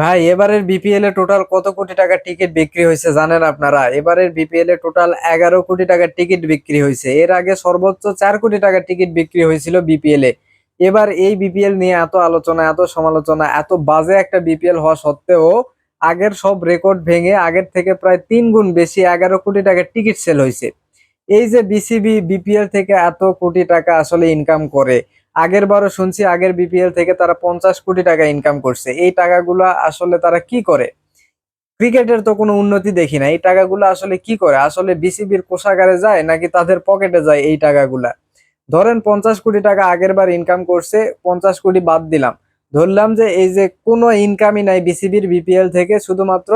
ভাই, এবারের বিপিএল এ টোটাল কত কোটি টাকার টিকিট বিক্রি হয়েছে জানেন আপনারা? এবারের বিপিএল এ টোটাল এগারো কোটি টাকার টিকিট বিক্রি হয়েছে। এর আগে সর্বোচ্চ চার কোটি টাকার টিকিট বিক্রি হয়েছিল বিপিএল এ। এবার এই বিপিএল নিয়ে এত আলোচনা, এত সমালোচনা, এত বাজে একটা বিপিএল হওয়া সত্ত্বেও আগের সব রেকর্ড ভেঙে আগের থেকে প্রায় তিন গুণ বেশি এগারো কোটি টাকার টিকিট সেল হয়েছে। এই যে বিসিবি বিপিএল থেকে এত কোটি টাকা আসলে ইনকাম করে। আগের বারও শুনছি, আগের বিপিএল থেকে তারা পঞ্চাশ কোটি টাকা ইনকাম করছে। এই টাকাগুলো আসলে তারা কি করে? ক্রিকেটের তো কোনো উন্নতি দেখি না। এই টাকাগুলো আসলে কি করে? আসলে বিসিবির কোষাগারে যায় নাকি তাদের পকেটে যায় এই টাকাগুলা? ধরেন পঞ্চাশ কোটি টাকা আগের বার ইনকাম করছে, পঞ্চাশ কোটি বাদ দিলাম। ধরলাম যে এই যে কোনো ইনকামই নাই বিসিবির বিপিএল থেকে, শুধুমাত্র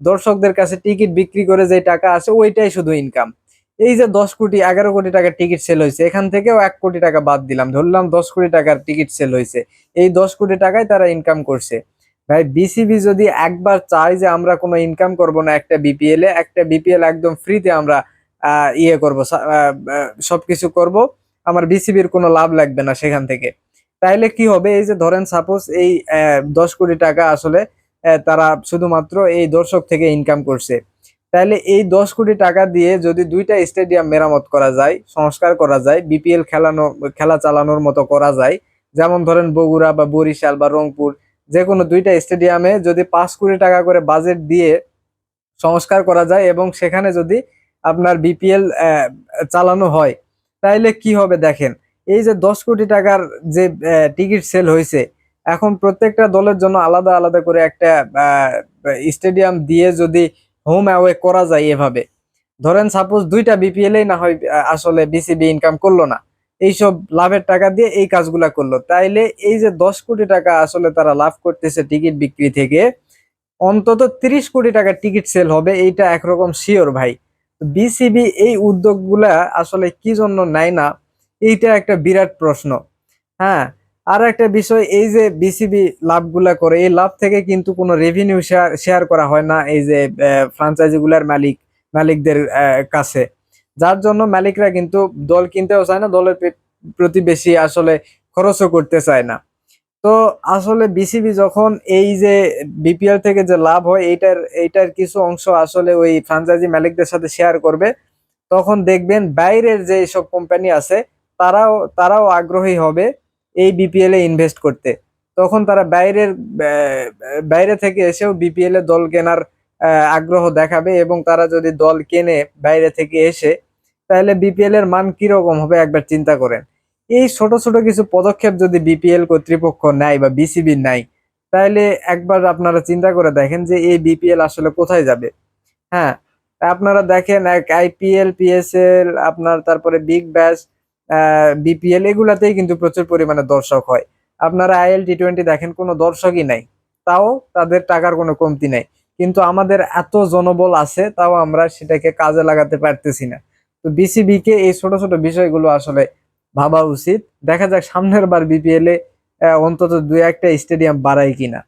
দর্শকদের কাছে টিকিট বিক্রি করে যে টাকা আসে, ওইটাই শুধু ইনকাম এই যে দশ কোটি, এগারো কোটি টাকার টিকিট সেল হয়েছে, এখান থেকেও এক কোটি টাকা বাদ দিলাম। ধরলাম দশ কোটি টাকার টিকিট সেল হয়েছে। এই দশ কোটি টাকায় তারা ইনকাম করছে। ভাই বিসিবি যদি একবার চায় যে আমরা কোনো ইনকাম করব না একটা বিপিএল এ, একটা বিপিএল একদম ফ্রিতে আমরা ইয়ে করব সবকিছু করব, আমার বিসিবির কোনো লাভ লাগবে না সেখান থেকে। তাইলে কি হবে? এই যে ধরেন সাপোজ এই দশ কোটি টাকা আসলে তারা শুধুমাত্র এই দর্শক থেকে ইনকাম করছে। তাহলে এই দশ কোটি টাকা দিয়ে যদি দুইটা স্টেডিয়াম মেরামত করা যায়, সংস্কার করা যায় বিপিএল খেলানো, খেলা চালানোর মতো করা যায়, যেমন ধরেন বগুড়া বা বরিশাল বা রংপুর যে কোনো দুইটা স্টেডিয়ামে যদি পাঁচ কোটি টাকা করে বাজেট দিয়ে সংস্কার করা যায় এবং সেখানে যদি আপনার বিপিএল চালানো হয় তাইলে কি হবে দেখেন, এই যে দশ কোটি টাকার যে টিকিট সেল হয়েছে, এখন প্রত্যেকটা দলের জন্য আলাদা আলাদা করে একটা স্টেডিয়াম দিয়ে যদি হোম অ্যাওয়ে করা যায় এভাবে। ধরেন সাপোজ দুইটা বিপিএল না হয় আসলে বিসিবি ইনকাম করল না। এইসব লাভের টাকা দিয়ে এই কাজগুলা করল। তাইলে এই যে দশ কোটি টাকা আসলে তারা লাভ করতেছে টিকিট বিক্রি থেকে, অন্তত তিরিশ কোটি টাকার টিকিট সেল হবে, এইটা একরকম শিওর ভাই। বিসিবি এই উদ্যোগগুলা আসলে কি জন্য নেয় না, এইটা একটা বিরাট প্রশ্ন। হ্যাঁ আর একটা বিষয়, এই যে বিসিবি লাভগুলা করে, এই লাভ থেকে কিন্তু কোনো রেভিনিউ শেয়ার শেয়ার করা হয় না এই যে ফ্রাঞ্চাইজি গুলার মালিক, মালিকদের কাছে। যার জন্য মালিকরা কিন্তু দল কিনতেও চায় না, দলের প্রতি বেশি আসলে খরচও করতে চায় না। তো আসলে বিসিবি যখন এই যে বিপিএল থেকে যে লাভ হয়, এইটার এইটার কিছু অংশ আসলে ওই ফ্রাঞ্চাইজি মালিকদের সাথে শেয়ার করবে। তখন দেখবেন বাইরের যে সব কোম্পানি আছে, তারাও তারাও আগ্রহী হবে। এই বিপিএল এ ইনভেস্ট করতে। তখন তারা বাইরের বাইরে থেকে এসেও বিপিএল দল কেনার আগ্রহ দেখাবে এবং তারা যদি দল কেনে বাইরে থেকে এসে, তাহলে বিপিএল এর মান কীরকম হবে একবার চিন্তা করেন। এই ছোট ছোট কিছু পদক্ষেপ যদি বিপিএল কর্তৃপক্ষ নেয় বা বিসিবি নেয়, তাহলে একবার আপনারা চিন্তা করে দেখেন যে এই বিপিএল আসলে কোথায় যাবে। হ্যাঁ আপনারা দেখেন এক আইপিএল পিএসএল আপনার তারপরে বিগ ব্যাশ বিপিএল এগুলাতেই কিন্তু প্রচুর পরিমাণে দর্শক হয়। আপনারা আইএল টি টোয়েন্টি দেখেন, কোনো দর্শকই নাই। তাও তাদের টাকার কোনো কমতি নাই। কিন্তু আমাদের এত জনবল আছে, তাও আমরা সেটাকে কাজে লাগাতে পারতেছি না। তো বিসিবি কে এই ছোট ছোট বিষয়গুলো আসলে ভাবা উচিত। দেখা যাক সামনের বার বিপিএল এ অন্তত দুই একটা স্টেডিয়াম বাড়ায় কিনা।